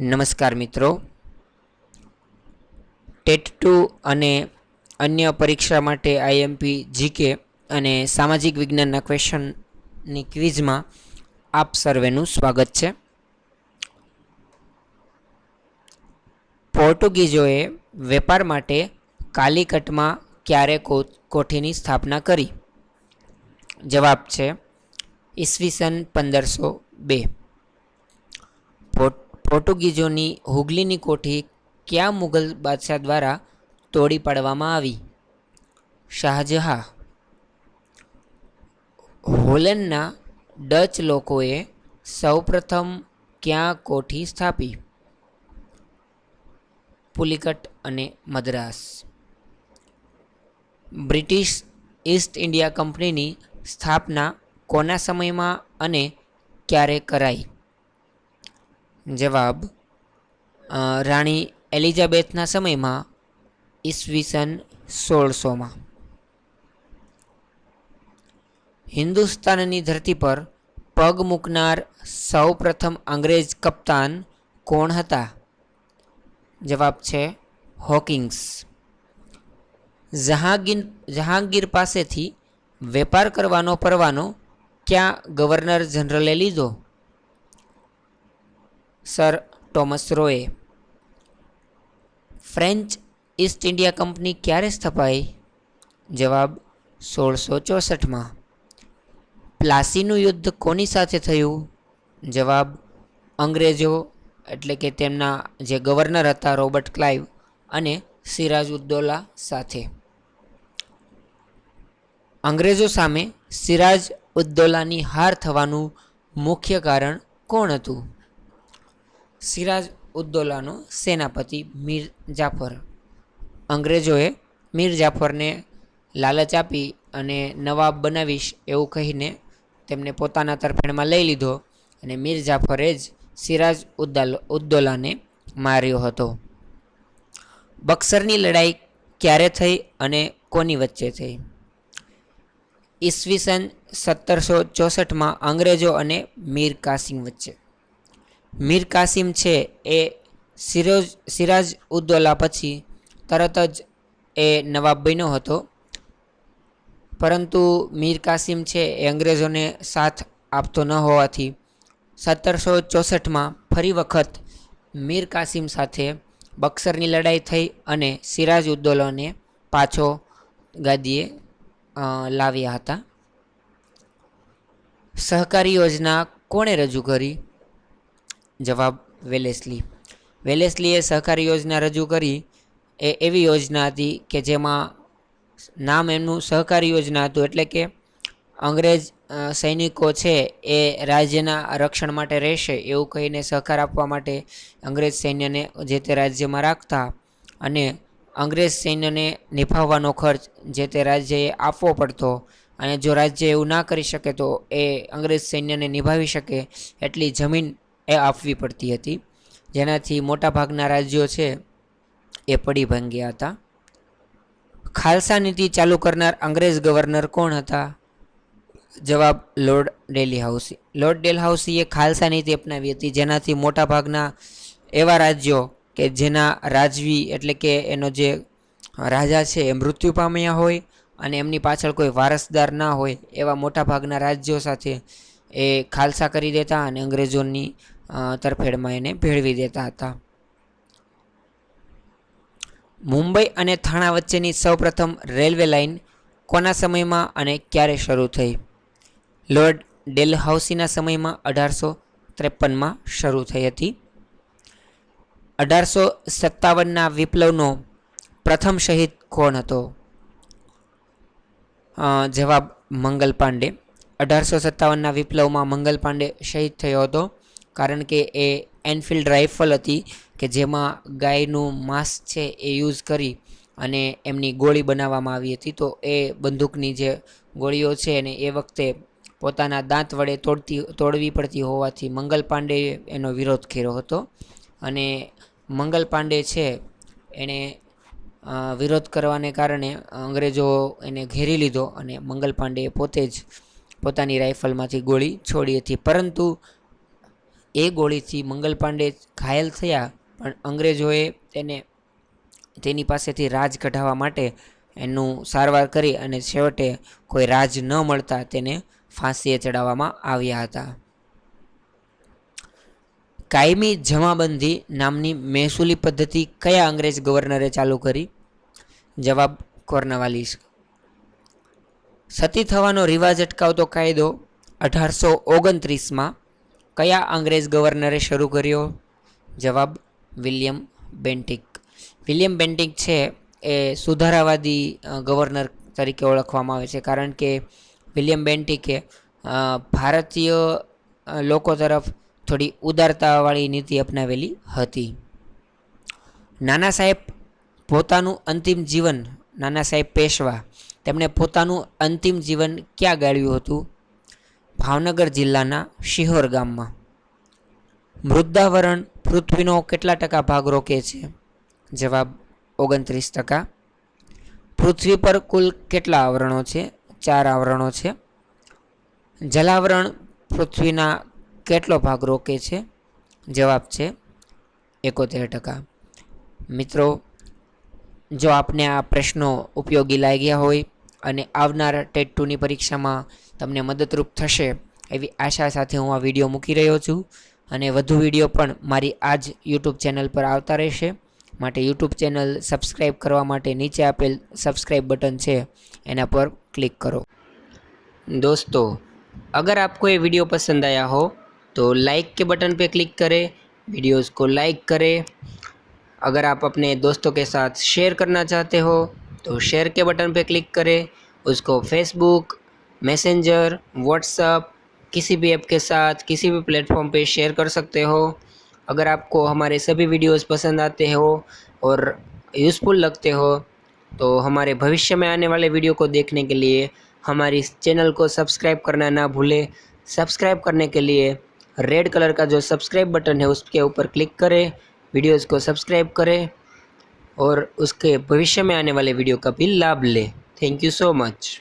નમસ્કાર મિત્રો. TET two અને અન્ય પરીક્ષા માટે આઈએમપી જીકે અને સામાજિક વિજ્ઞાનના ક્વેશ્ચનની ક્વિઝમાં આપ સર્વેનું સ્વાગત છે. પોર્ટુગીઝોએ વેપાર માટે કાલિકટમાં ક્યારે કોઠીની સ્થાપના કરી? જવાબ છે ઈસવીસન પંદરસો બે. પોર્ટ- પોર્ટુગીઝોની હુગલીની કોઠી કયા મુઘલ બાદશાહ દ્વારા તોડી પાડવામાં આવી? શાહજહાં. હોલેન્ડના ડચ લોકોએ સૌપ્રથમ ક્યાં કોઠી સ્થાપી? પુલિકટ અને મદ્રાસ. બ્રિટિશ ઈસ્ટ ઇન્ડિયા કંપનીની સ્થાપના કોના સમયમાં અને ક્યારે કરાઈ? જવાબ રાણી એલિઝાબેથના સમયમાં ઈસવીસન સોળસોમાં. હિન્દુસ્તાનની ધરતી પર પગ મૂકનાર સૌપ્રથમ અંગ્રેજ કપ્તાન કોણ હતા? જવાબ છે હોકિંગ્સ. જહાંગીર જહાંગીર પાસેથી વેપાર કરવાનો પરવાનો ક્યાં ગવર્નર જનરલે લીધો? સર ટોમસ રોએ. ફ્રેન્ચ ઈસ્ટ ઇન્ડિયા કંપની ક્યારે સ્થપાઈ? જવાબ સોળસો ચોસઠમાં. પ્લાસીનું યુદ્ધ કોની સાથે થયું? જવાબ અંગ્રેજો, એટલે કે તેમના જે ગવર્નર હતા રોબર્ટ ક્લાઇવ અને સિરાજ ઉદ્દૌલા સાથે. અંગ્રેજો સામે સિરાજ ઉદ્દૌલાની હાર થવાનું મુખ્ય કારણ કોણ હતું? સિરાજ ઉદ્દૌલાનો સેનાપતિ મીર જાફર. અંગ્રેજોએ મીર જાફરને લાલચ આપી અને નવાબ બનાવીશ એવું કહીને તેમને પોતાના તરફેણમાં લઈ લીધો અને મીર જાફરે જ સિરાજ ઉદ્દાલ, ઉદ્દૌલાને માર્યો હતો. બક્સરની લડાઈ ક્યારે થઈ અને કોની વચ્ચે થઈ? ઈસવીસન સત્તરસો ચોસઠમાં અંગ્રેજો અને મીર કાસિમ વચ્ચે. મીર કાસિમ છે એ સિરોજ, સિરાજ ઉદ્દૌલા પછી તરત જ એ નવાબ બન્યો હતો. પરંતુ મીર કાસિમ છે એ અંગ્રેજોને સાથ આપતો ન હોવાથી સત્તરસો ચોસઠમાં ફરી વખત મીર કાસિમ સાથે બક્સરની લડાઈ થઈ અને સિરાજ ઉદ્દોલાને પાછો ગાદીએ લાવ્યા હતા. સહકારી યોજના કોણે રજૂ કરી? જવાબ વેલેસ્લી. વેલેસ્લીએ સહકારી યોજના રજૂ કરી. એ એવી યોજના હતી કે જેમાં નામ એમનું સહકારી યોજના હતું એટલે કે અંગ્રેજ સૈનિકો છે એ રાજ્યના રક્ષણ માટે રહેશે એવું કહીને સહકાર આપવા માટે અંગ્રેજ સૈન્યને જે તે રાજ્યમાં રાખતા અને અંગ્રેજ સૈન્યને નિભાવવાનો ખર્ચ જે તે રાજ્યએ આપવો પડતો અને જો રાજ્ય એવું ના કરી શકે તો એ અંગ્રેજ સૈન્યને નિભાવી શકે એટલી જમીન એ આપવી પડતી હતી. જેનાથી મોટાભાગના રાજ્યો છે એ પડી ભાંગ્યા હતા. ખાલસા નીતિ ચાલુ કરનાર અંગ્રેજ ગવર્નર કોણ હતા? જવાબ લોર્ડ ડેલી હાઉસી લોર્ડ ડેલ હાઉસીએ ખાલસા નીતિ અપનાવી હતી. જેનાથી મોટાભાગના એવા રાજ્યો કે જેના રાજવી એટલે કે એનો જે રાજા છે એ મૃત્યુ પામ્યા હોય અને એમની પાછળ કોઈ વારસદાર ના હોય એવા મોટાભાગના રાજ્યો સાથે એ ખાલસા કરી દેતા અને અંગ્રેજોની તરફેણમાં એને ભેળવી દેતા હતા. મુંબઈ અને થાણા વચ્ચેની સૌપ્રથમ રેલવે લાઇન કોના સમયમાં અને ક્યારે શરૂ થઈ? લોર્ડ ડેલહાઉસીના સમયમાં અઢારસો ત્રેપનમાં શરૂ થઈ હતી. અઢારસો સત્તાવનના વિપ્લવનો પ્રથમ શહીદ કોણ હતો? જવાબ મંગલ પાંડે. અઢારસો સત્તાવનના વિપ્લવમાં મંગલ પાંડે શહીદ થયો હતો. કારણ કે એ એનફિલ્ડ રાઇફલ હતી કે જેમાં ગાયનું માંસ છે એ યુઝ કરી અને એમની ગોળી બનાવવામાં આવી હતી. તો એ બંદૂકની જે ગોળીઓ છે અને એ વખતે પોતાના દાંત વડે તોડતી, તોડવી પડતી હોવાથી મંગલ પાંડેએ એનો વિરોધ કર્યો હતો. અને મંગલ પાંડે છે એણે વિરોધ કરવાને કારણે અંગ્રેજો એને ઘેરી લીધો અને મંગલ પાંડેએ પોતે જ પોતાની રાઇફલમાંથી ગોળી છોડી હતી. પરંતુ એ ગોળીથી મંગલ પાંડે ઘાયલ થયા, પણ અંગ્રેજોએ તેને તેની પાસેથી રાજ કઢાવવા માટે એનું સારવાર કરી અને છેવટે કોઈ રાજ ન મળતા તેને ફાંસીએ ચડાવવામાં આવ્યા હતા. કાયમી જમાબંધી નામની મહેસૂલી પદ્ધતિ કયા અંગ્રેજ ગવર્નરે ચાલુ કરી? જવાબ કોર્નવાલીસ. સતી થવાનો રિવાજ અટકાવતો કાયદો અઢારસો ઓગણત્રીસમાં કયા અંગ્રેજ ગવર્નરે શરૂ કર્યો? જવાબ, વિલિયમ બેન્ટિક. વિલિયમ બેન્ટિક છે એ સુધારાવાદી ગવર્નર તરીકે ઓળખવામાં આવે છે. કારણ કે વિલિયમ બેન્ટિકે ભારતીય લોકો તરફ થોડી ઉદારતાવાળી નીતિ અપનાવેલી હતી. નાના સાહેબ પોતાનું અંતિમ જીવન, નાના સાહેબ પેશવા, તેમણે પોતાનું અંતિમ જીવન ક્યાં ગાળ્યું હતું? ભાવનગર જિલ્લાના શિહોર ગામમાં. મૃદાવરણ પૃથ્વીનો કેટલા ટકા ભાગ રોકે છે? જવાબ ઓગણત્રીસ ટકા. પૃથ્વી પર કુલ કેટલા આવરણો છે? ચાર આવરણો છે. જલાવરણ પૃથ્વીના કેટલો ભાગ રોકે છે? જવાબ છે એકોતેર ટકા. મિત્રો, જો આપને આ પ્રશ્નો ઉપયોગી લાગ્યા હોય અને આવનાર ટેટ ટુની પરીક્ષામાં તમને મદદરૂપ થશે એવી આશા સાથે હું આ વિડીયો મૂકી રહ્યો છું અને વધુ વિડીયો પણ મારી આ જ યુટ્યુબ ચેનલ પર આવતા રહેશે માટે યુટ્યુબ ચેનલ સબસ્ક્રાઈબ કરવા માટે નીચે આપેલ સબસ્ક્રાઈબ બટન છે એના પર क्लिक करो दोस्तों अगर आपको ये वीडियो पसंद आया हो तो लाइक के बटन पे क्लिक करें वीडियोस को लाइक करें अगर आप अपने दोस्तों के साथ शेयर करना चाहते हो तो शेयर के बटन पे क्लिक करें उसको फेसबुक मैसेंजर व्हाट्सअप किसी भी ऐप के साथ, किसी भी प्लेटफॉर्म पे शेयर कर सकते हो। अगर आपको हमारे सभी वीडियोस पसंद आते हो और यूज़फुल लगते हो तो हमारे भविष्य में आने वाले वीडियो को देखने के लिए हमारी चैनल को सब्सक्राइब करना ना भूलें। सब्सक्राइब करने के लिए रेड कलर का जो सब्सक्राइब बटन है, उसके ऊपर क्लिक करें वीडियोस को सब्सक्राइब करें और उसके भविष्य में आने वाले वीडियो का भी लाभ लें। Thank you so much